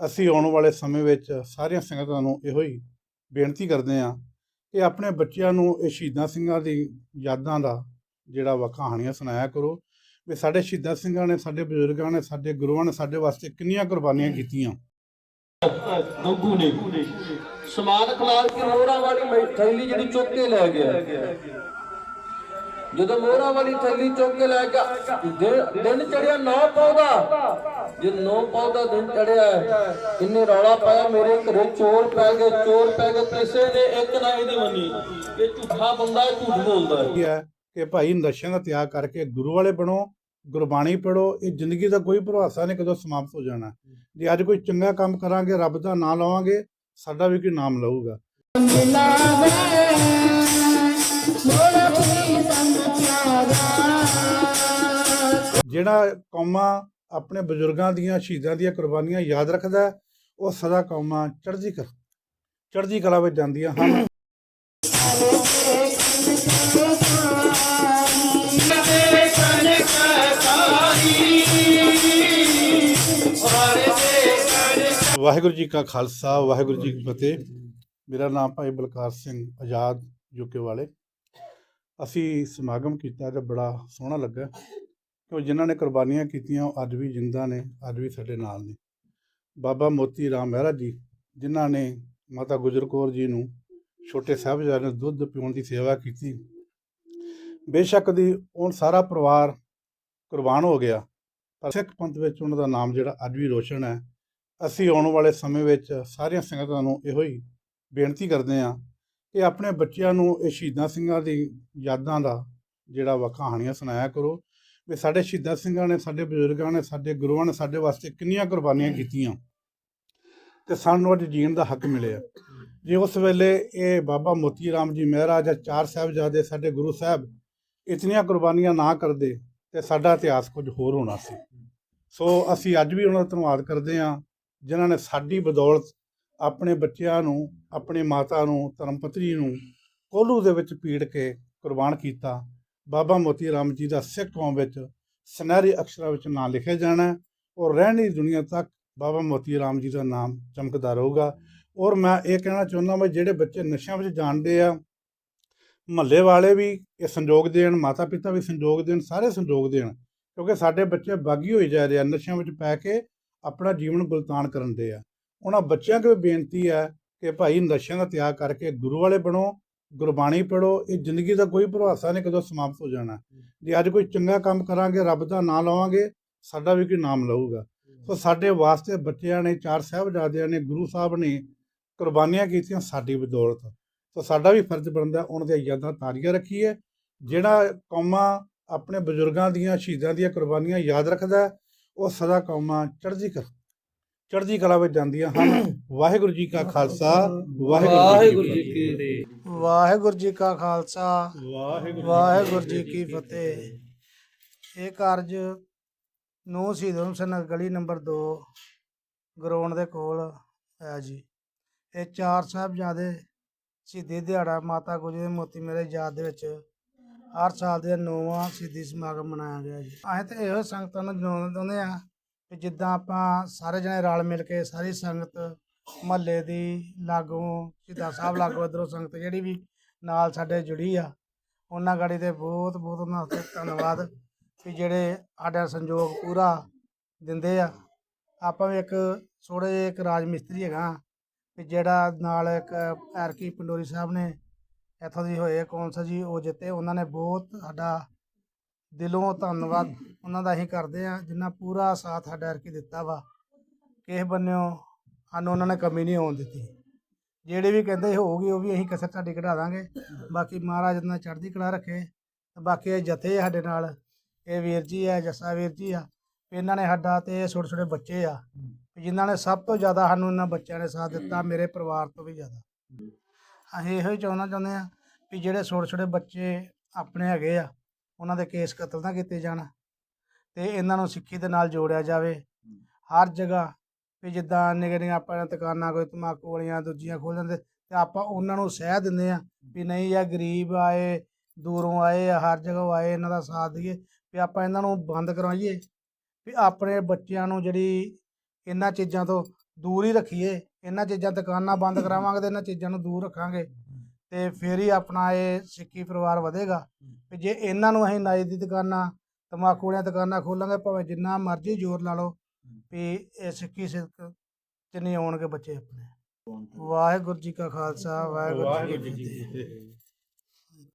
ਅਸੀਂ ਆਉਣ ਵਾਲੇ ਸਮੇਂ ਵਿੱਚ ਸਾਰੀਆਂ ਸੰਗਤਾਂ ਨੂੰ ਇਹੋ ਹੀ ਬੇਨਤੀ ਕਰਦੇ ਹਾਂ ਕਿ ਆਪਣੇ ਬੱਚਿਆਂ ਨੂੰ ਇਹ ਸ਼ਹੀਦਾਂ ਸਿੰਘਾਂ ਦੀ ਯਾਦਾਂ ਦਾ ਜਿਹੜਾ ਵਾ ਕਹਾਣੀਆਂ ਸੁਣਾਇਆ ਕਰੋ ਵੀ ਸਾਡੇ ਸ਼ਹੀਦਾਂ ਸਿੰਘਾਂ ਨੇ, ਸਾਡੇ ਬਜ਼ੁਰਗਾਂ ਨੇ, ਸਾਡੇ ਗੁਰੂਆਂ ਨੇ ਸਾਡੇ ਵਾਸਤੇ ਕਿੰਨੀਆਂ ਕੁਰਬਾਨੀਆਂ ਕੀਤੀਆਂ। ਗੱਗੂ ਨੇ ਸਮਾਨ ਖਲਾਰ ਕੇ ਮੋਹਰਾਂ ਵਾਲੀ ਥੈਲੀ ਜਿਹੜੀ ਚੁੱਕ ਕੇ ਲੈ ਗਿਆ। ਜਦੋਂ ਮੋਹਰਾਂ ਵਾਲੀ ਥੈਲੀ ਚੁੱਕ ਕੇ ਲੈ ਗਿਆ ਦਿਨ- ਦਿਨ ਚੜਿਆ ਨੌ ਪੌਦਾ ਜੇ ਨੌ ਪੌਦਾ ਦਿਨ ਚੜਿਆ। ਇੰਨੇ ਰੌਲਾ ਪਾਇਆ ਮੇਰੇ ਘਰੇ ਚੋਰ ਪੈ ਗਏ ਚੋਰ ਪੈ ਗਏ। ਕਿਸੇ ਨੇ ਇੱਕ ਨਾ ਇਹਦੀ ਮੰਨੀ। ਇਹ ਝੂਠਾ ਬੰਦਾ ਹੈ, ਝੂਠ ਬੋਲਦਾ ਹੈ। ਕਿ ਭਾਈ ਨਸ਼ਿਆਂ ਦਾ ਤਿਆਗ ਕਰਕੇ ਗੁਰੂ ਵਾਲੇ ਬਣੋ ਗੁਰਬਾਣੀ ਪੜੋ ਇਹ ਜ਼ਿੰਦਗੀ ਦਾ ਕੋਈ ਭਰੋਸਾ ਨਹੀਂ ਕਦੋਂ ਸਮਾਪਤ ਹੋ ਜਾਣਾ। ਜੇ ਅੱਜ ਕੋਈ ਚੰਗਾ ਕੰਮ ਕਰਾਂਗੇ ਰੱਬ ਦਾ ਨਾਮ ਲਵਾਂਗੇ ਸਾਡਾ ਵੀ ਕੋਈ ਨਾਮ ਲਊਗਾ। ਜਿਹੜਾ ਕੌਮਾਂ ਆਪਣੇ ਬਜ਼ੁਰਗਾਂ ਦੀਆਂ ਸ਼ਹੀਦਾਂ ਦੀਆਂ ਕੁਰਬਾਨੀਆਂ ਯਾਦ ਰੱਖਦਾ ਉਹ ਸਦਾ ਕੌਮਾਂ ਚੜ੍ਹਦੀ ਕਲਾ ਚੜ੍ਹਦੀ ਕਲਾ ਵਿੱਚ ਜਾਂਦੀਆਂ ਹਨ। ਵਾਹਿਗੁਰੂ ਜੀ ਕਾ ਖਾਲਸਾ, ਵਾਹਿਗੁਰੂ ਜੀ ਕੀ ਫਤਿਹ। ਮੇਰਾ ਨਾਮ ਭਾਈ ਬਲਕਾਰ ਸਿੰਘ ਆਜ਼ਾਦ ਯੂਕੇ ਵਾਲੇ। ਅਸੀਂ ਸਮਾਗਮ ਕੀਤਾ ਤੇ ਬੜਾ ਸੋਹਣਾ ਲੱਗਾ। ਕਿ ਜਿਨ੍ਹਾਂ ਨੇ ਕੁਰਬਾਨੀਆਂ ਕੀਤੀਆਂ, ਉਹ ਅੱਜ ਵੀ ਜਿੰਦਾ ਨੇ, ਅੱਜ ਵੀ ਸਾਡੇ ਨਾਲ ਨੇ। ਬਾਬਾ ਮੋਤੀ ਰਾਮ ਮਹਿਰਾ ਜੀ, ਜਿਨ੍ਹਾਂ ਨੇ ਮਾਤਾ ਗੁਜਰ ਕੌਰ ਜੀ ਨੂੰ ਛੋਟੇ ਸਾਹਿਬਜ਼ਾਦੇ ਨੂੰ ਦੁੱਧ ਪਿਉਣ ਦੀ ਸੇਵਾ ਕੀਤੀ। ਬੇਸ਼ੱਕ ਦੀ ਉਹ ਸਾਰਾ ਪਰਿਵਾਰ ਕੁਰਬਾਨ ਹੋ ਗਿਆ, ਪਰ ਸਿੱਖ ਪੰਥ ਵਿੱਚ ਉਹਨਾਂ ਦਾ ਨਾਮ ਜਿਹੜਾ ਅੱਜ ਵੀ ਰੋਸ਼ਨ ਹੈ। ਅਸੀਂ ਆਉਣ ਵਾਲੇ ਸਮੇਂ ਵਿੱਚ ਸਾਰੀਆਂ ਸੰਗਤਾਂ ਨੂੰ ਇਹੋ ਹੀ ਬੇਨਤੀ ਕਰਦੇ ਹਾਂ ਕਿ ਆਪਣੇ ਬੱਚਿਆਂ ਨੂੰ ਇਹ ਸ਼ਹੀਦਾਂ ਸਿੰਘਾਂ ਦੀ ਯਾਦਾਂ ਦਾ ਜਿਹੜਾ ਵਾ ਕਹਾਣੀਆਂ ਸੁਣਾਇਆ ਕਰੋ। ਵੀ ਸਾਡੇ ਸ਼ਹੀਦਾਂ ਸਿੰਘਾਂ ਨੇ ਸਾਡੇ ਬਜ਼ੁਰਗਾਂ ਨੇ ਸਾਡੇ ਗੁਰੂਆਂ ਨੇ ਸਾਡੇ ਵਾਸਤੇ ਕਿੰਨੀਆਂ ਕੁਰਬਾਨੀਆਂ ਕੀਤੀਆਂ। ਤੇ ਸਾਨੂੰ ਅੱਜ ਜੀਣ ਦਾ ਹੱਕ ਮਿਲਿਆ। ਜੇ ਉਸ ਵੇਲੇ ਇਹ ਬਾਬਾ ਮੋਤੀ ਰਾਮ ਜੀ ਮਹਿਰਾ ਜਾਂ ਚਾਰ ਸਾਹਿਬਜ਼ਾਦੇ ਸਾਡੇ ਗੁਰੂ ਸਾਹਿਬ ਇਤਨੀਆਂ ਕੁਰਬਾਨੀਆਂ ਨਾ ਕਰਦੇ ਤੇ ਸਾਡਾ ਇਤਿਹਾਸ ਕੁਝ ਹੋਰ ਹੋਣਾ ਸੀ। ਸੋ ਅਸੀਂ ਅੱਜ ਵੀ ਉਹਨਾਂ ਦਾ ਧੰਨਵਾਦ ਕਰਦੇ ਹਾਂ ਜਿਨ੍ਹਾਂ ਨੇ ਸਾਡੀ ਬਦੌਲਤ ਆਪਣੇ ਬੱਚਿਆਂ ਨੂੰ ਆਪਣੀ ਮਾਤਾ ਨੂੰ ਧਰਮਪਤਨੀ ਨੂੰ ਕੋਲੂ ਦੇ ਵਿੱਚ ਪੀੜ ਕੇ ਕੁਰਬਾਨ ਕੀਤਾ। ਬਾਬਾ ਮੋਤੀ ਰਾਮ ਜੀ ਦਾ ਸਿੱਖ ਕੌਮ ਵਿੱਚ ਸੁਨਹਿਰੀ ਅਕਸ਼ਰਾਂ ਵਿੱਚ ਨਾਂ ਲਿਖਿਆ ਜਾਣਾ ਹੈ ਔਰ ਰਹਿਣੀ ਦੁਨੀਆ ਤੱਕ ਬਾਬਾ ਮੋਤੀ ਰਾਮ ਜੀ ਦਾ ਨਾਮ ਚਮਕਦਾ ਰਹੂਗਾ। ਔਰ ਮੈਂ ਇਹ ਕਹਿਣਾ ਚਾਹੁੰਦਾ ਵੀ, ਜਿਹੜੇ ਬੱਚੇ ਨਸ਼ਿਆਂ ਵਿੱਚ ਜਾਣਦੇ ਆ, ਮਹੱਲੇ ਵਾਲੇ ਵੀ ਇਹ ਸੰਯੋਗ ਦੇਣ ਮਾਤਾ ਪਿਤਾ ਵੀ ਸੰਯੋਗ ਦੇਣ, ਸਾਰੇ ਸੰਯੋਗ ਦੇਣ, ਕਿਉਂਕਿ ਸਾਡੇ ਬੱਚੇ ਬਾਗੀ ਹੋਈ ਜਾ ਰਹੇ ਆ, ਨਸ਼ਿਆਂ ਵਿੱਚ ਪੈ ਕੇ ਆਪਣਾ ਜੀਵਨ ਗੁਲਤਾਨ ਕਰਨ ਦੇ ਆ। ਉਹਨਾਂ ਬੱਚਿਆਂ ਕੋਲ ਬੇਨਤੀ ਹੈ ਕਿ ਭਾਈ ਨਸ਼ਿਆਂ ਦਾ ਤਿਆਗ ਕਰਕੇ ਗੁਰੂ ਵਾਲੇ ਬਣੋ ਗੁਰਬਾਣੀ ਪੜੋ ਇਹ ਜ਼ਿੰਦਗੀ ਦਾ ਕੋਈ ਭਰੋਸਾ ਨਹੀਂ ਕਦੋਂ ਸਮਾਪਤ ਹੋ ਜਾਣਾ। ਜੇ ਅੱਜ ਕੋਈ ਚੰਗਾ ਕੰਮ ਕਰਾਂਗੇ, ਰੱਬ ਦਾ ਨਾਮ ਲਵਾਂਗੇ, ਸਾਡਾ ਵੀ ਕੋਈ ਨਾਮ ਲਊਗਾ। ਸੋ ਸਾਡੇ ਵਾਸਤੇ ਬੱਚਿਆਂ ਨੇ, ਚਾਰ ਸਾਹਿਬਜ਼ਾਦਿਆਂ ਨੇ, ਗੁਰੂ ਸਾਹਿਬ ਨੇ ਕੁਰਬਾਨੀਆਂ ਕੀਤੀਆਂ ਸਾਡੀ ਬਦੌਲਤ। ਸੋ ਸਾਡਾ ਵੀ ਫਰਜ਼ ਬਣਦਾ, ਉਹਨਾਂ ਦੀਆਂ ਯਾਦਾਂ ਤਾਰੀਆਂ ਰੱਖੀਏ। ਜਿਹੜਾ ਕੌਮਾਂ ਆਪਣੇ ਬਜ਼ੁਰਗਾਂ ਦੀਆਂ, ਸ਼ਹੀਦਾਂ ਦੀਆਂ ਕੁਰਬਾਨੀਆਂ ਯਾਦ ਰੱਖਦਾ, ਉਹ ਸਦਾ ਕੌਮਾਂ ਚੜ੍ਹਦੀ ਕਰ ਚੜ੍ਹਦੀ ਕਲਾ ਵਿੱਚ ਜਾਂਦੀਆਂ ਹਨ। ਵਾਹਿਗੁਰੂ ਜੀ ਕਾ ਖਾਲਸਾ ਵਾਹਿਗੁਰੂ ਜੀ ਕੀ ਫਤਿਹ। ਵਾਹਿਗੁਰੂ ਜੀ ਕਾ ਖਾਲਸਾ ਵਾਹਿਗੁਰੂ ਵਾਹਿਗੁਰੂ ਜੀ ਕੀ ਫਤਿਹ। ਇਹ ਕਾਰਜ ਨੂੰ ਸਿੰਘ ਨਗਰ ਗਲੀ ਨੰਬਰ 2 ਗਰਾਊਂਡ ਦੇ ਕੋਲ ਹੈ ਜੀ। ਇਹ ਚਾਰ ਸਾਹਿਬਜ਼ਾਦੇ ਸ਼ਹੀਦੀ ਦਿਹਾੜਾ ਮਾਤਾ ਗੁਜਰੀ ਦੇ ਮੋਤੀ ਮੇਰੇ ਯਾਦ ਦੇ ਵਿੱਚ ਹਰ ਸਾਲ ਦੇ ਨੌਵਾਂ ਸ਼ਹੀਦੀ ਸਮਾਗਮ ਮਨਾਇਆ ਗਿਆ ਜੀ। ਅਸੀਂ ਤੇ ਇਹੋ ਸੰਗਤਾਂ ਨੂੰ ਜਨਾਉਣਾ ਚਾਹੁੰਦੇ ਆ ਕਿ ਜਿੱਦਾਂ ਆਪਾਂ ਸਾਰੇ ਜਣੇ ਰਲ ਮਿਲ ਕੇ ਸਾਰੀ ਸੰਗਤ ਮਹੱਲੇ ਦੀ ਲਾਗੋਂ ਸ਼ਹੀਦਾਂ ਸਾਹਿਬ ਲਾਗੋਂ ਇੱਧਰੋਂ ਸੰਗਤ ਜਿਹੜੀ ਵੀ ਨਾਲ ਸਾਡੇ ਜੁੜੀ ਆ, ਉਹਨਾਂ ਗਾੜੀ ਦੇ ਬਹੁਤ ਬਹੁਤ ਉਹਨਾਂ ਦਾ ਧੰਨਵਾਦ ਕਿ ਜਿਹੜੇ ਸਾਡਾ ਸੰਯੋਗ ਪੂਰਾ ਦਿੰਦੇ ਆ। ਆਪਾਂ ਵੀ ਇੱਕ ਥੋੜ੍ਹੇ ਜਿਹੇ ਇੱਕ ਰਾਜ ਮਿਸਤਰੀ ਹੈਗਾ ਕਿ ਜਿਹੜਾ ਨਾਲ ਇੱਕ ਐਰਕੀ ਪੰਡੋਰੀ ਸਾਹਿਬ ਨੇ, ਇੱਥੋਂ ਦੀ ਹੋਏ ਕੌਂਸਲ ਜੀ, ਉਹ ਜਿੱਤੇ। ਉਹਨਾਂ ਨੇ ਬਹੁਤ ਸਾਡਾ ਦਿਲੋਂ ਧੰਨਵਾਦ। ਉਹਨਾਂ ਦਾ ਅਸੀਂ ਕਰਦੇ ਆ ਜਿੰਨਾ ਪੂਰਾ ਸਾਥ ਸਾਡਾ ਐਰਕੀ ਦਿੱਤਾ ਵਾ। ਕਿਸੇ ਬੰਨਿਓ, ਸਾਨੂੰ ਉਹਨਾਂ ਨੇ ਕਮੀ ਨਹੀਂ ਆਉਣ ਦਿੱਤੀ। ਜਿਹੜੇ ਵੀ ਕਹਿੰਦੇ ਹੋਊਗੀ, ਉਹ ਵੀ ਅਸੀਂ ਕਸਰ ਤੁਹਾਡੀ ਕਢਾ ਦਾਂਗੇ। ਬਾਕੀ ਮਹਾਰਾਜ ਨਾਲ ਚੜ੍ਹਦੀ ਕਲਾ ਰੱਖੇ। ਤੇ ਬਾਕੀ ਇਹ ਜਥੇ ਸਾਡੇ ਨਾਲ। ਇਹ ਵੀਰ ਜੀ ਆ, ਜੱਸਾ ਵੀਰ ਜੀ ਆ। ਇਹਨਾਂ ਨੇ ਸਾਡਾ ਤੇ ਛੋਟੇ ਛੋਟੇ ਬੱਚੇ ਆ। ਵੀ ਜਿਨ੍ਹਾਂ ਨੇ ਸਭ ਤੋਂ ਜ਼ਿਆਦਾ ਸਾਨੂੰ ਇਹਨਾਂ ਬੱਚਿਆਂ ਨੇ ਸਾਥ ਦਿੱਤਾ, ਮੇਰੇ ਪਰਿਵਾਰ ਤੋਂ ਵੀ ਜ਼ਿਆਦਾ। ਅਸੀਂ ਇਹੋ ਹੀ ਚਾਹੁੰਦਾ ਚਾਹੁੰਦੇ ਆ ਵੀ ਜਿਹੜੇ ਛੋਟੇ ਛੋਟੇ ਬੱਚੇ ਆਪਣੇ ਹੈਗੇ ਆ ਉਹਨਾਂ ਦੇ ਕੇਸ ਕਤਲ ਨਾ ਕੀਤੇ ਜਾਣ ਤੇ ਇਹਨਾਂ ਨੂੰ ਸਿੱਖੀ ਦੇ ਨਾਲ ਜੋੜਿਆ ਜਾਵੇ। ਹਰ ਜਗ੍ਹਾ ਵੀ ਜਿੱਦਾਂ ਨਿਗਰ ਨਿਗਰ ਆਪਾਂ ਦੁਕਾਨਾਂ ਕੋਈ ਤਮਾਕੂ ਵਾਲੀਆਂ ਦੂਜੀਆਂ ਖੋਲ ਜਾਂਦੇ ਤੇ ਆਪਾਂ ਉਹਨਾਂ ਨੂੰ ਸਹਿ ਦਿੰਦੇ ਆ ਵੀ ਨਹੀਂ ਇਹ ਗਰੀਬ ਆਏ, ਦੂਰੋਂ ਆਏ ਆ, ਹਰ ਜਗ੍ਹਾ ਆਏ, ਇਹਨਾਂ ਦਾ ਸਾਥ ਦਈਏ ਵੀ ਆਪਾਂ ਇਹਨਾਂ ਨੂੰ ਬੰਦ ਕਰਵਾਈਏ ਵੀ ਆਪਣੇ ਬੱਚਿਆਂ ਨੂੰ ਜਿਹੜੀ ਇਹਨਾਂ ਚੀਜ਼ਾਂ ਤੋਂ ਦੂਰ ਹੀ ਰੱਖੀਏ, ਇਹਨਾਂ ਚੀਜ਼ਾਂ ਦੁਕਾਨਾਂ ਬੰਦ ਕਰਾਵਾਂਗੇ ਤੇ ਇਹਨਾਂ ਚੀਜ਼ਾਂ ਨੂੰ ਦੂਰ ਰੱਖਾਂਗੇ। ਤੇ ਫਿਰ ਹੀ ਆਪਣਾ ਇਹ ਸਿੱਖੀ ਪਰਿਵਾਰ ਵਧੇਗਾ। ਤੇ ਜੇ ਇਹਨਾਂ ਨੂੰ ਅਸੀਂ ਨਾਈ ਦੀ ਦੁਕਾਨਾਂ ਤਮਾਕੂ ਵਾਲੀਆਂ ਦੁਕਾਨਾਂ ਖੋਲਾਂਗੇ ਭਾਵੇਂ ਜਿੰਨਾ ਮਰਜ਼ੀ ਜ਼ੋਰ ਲਾ ਲਓ ਵੀ ਇਹ ਸਿੱਖੀ ਸਿੱਖ ਚ ਨਹੀਂ ਆਉਣਗੇ ਬੱਚੇ ਆਪਣੇ। ਵਾਹਿਗੁਰੂ ਜੀ ਕਾ ਖਾਲਸਾ ਵਾਹਿਗੁਰੂ ਜੀ ਕੀ ਫਤਿਹ।